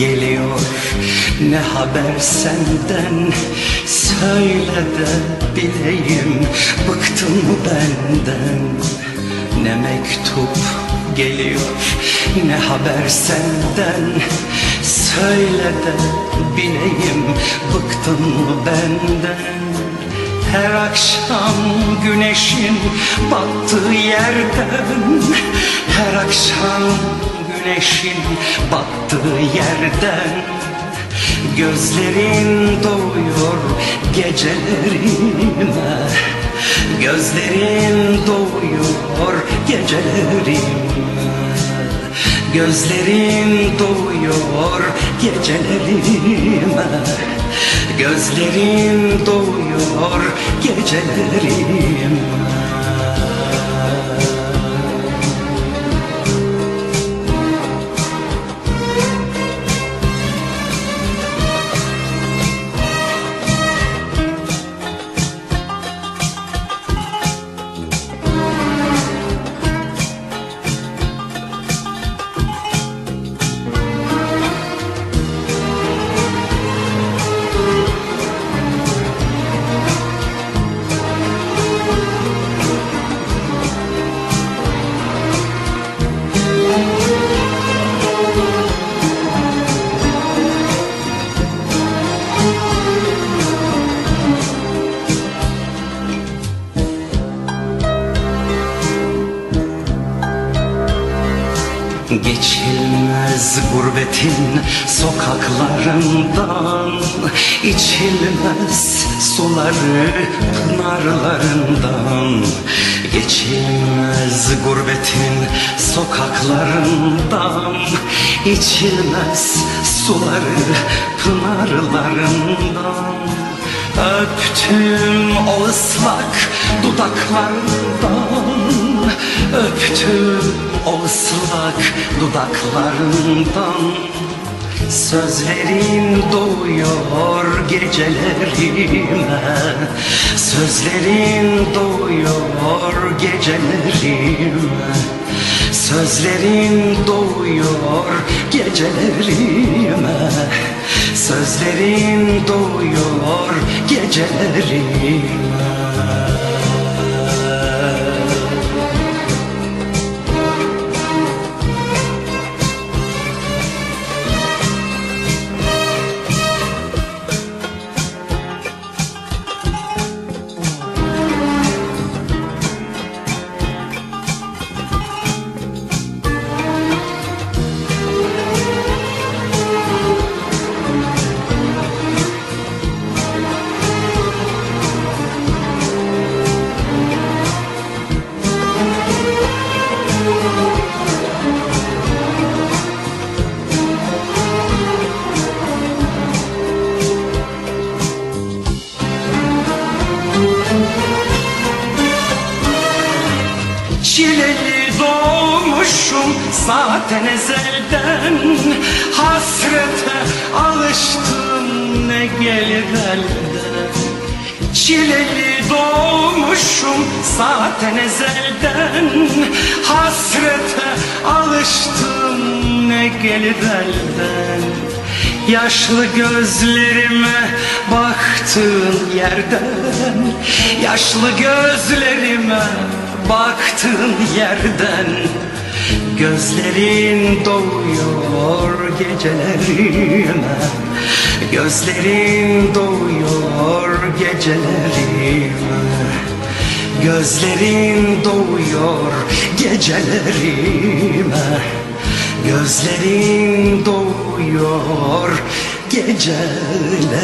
geliyor. Ne haber senden? Söyle de bileyim. Bıktın mı benden? Ne mektup geliyor? Ne haber senden? Söyle de bileyim. Bıktın mı benden? Her akşam güneşin battığı yerden Her akşam güneşin battığı yerden Gözlerin doğuyor gecelerime. Gözlerin doğuyor gecelerime. Gözlerin doğuyor gecelerime. Gözlerin doğuyor gecelerime Geçilmez gurbetin sokaklarından içilmez suları pınarlarından. Geçilmez gurbetin sokaklarından içilmez suları pınarlarından. Öptüm o ıslak dudaklarından Öptüm o ıslak dudaklarından. Sözlerin doğuyor gecelerime. Sözlerin doğuyor gecelerime. Sözlerin doğuyor gecelerime. Sözlerin doğuyor gecelerime doğmuşum zaten ezelden Hasrete alıştım ne gelir elden? Çileli doğmuşum zaten ezelden Hasrete alıştım ne gelir elden? Yaşlı gözlerime baktığın yerden Yaşlı gözlerime baktığın yerden Gözlerin doğuyor gecelerime Gözlerin doğuyor gecelerime Gözlerin doğuyor gecelerime Gözlerin doğuyor gecelerime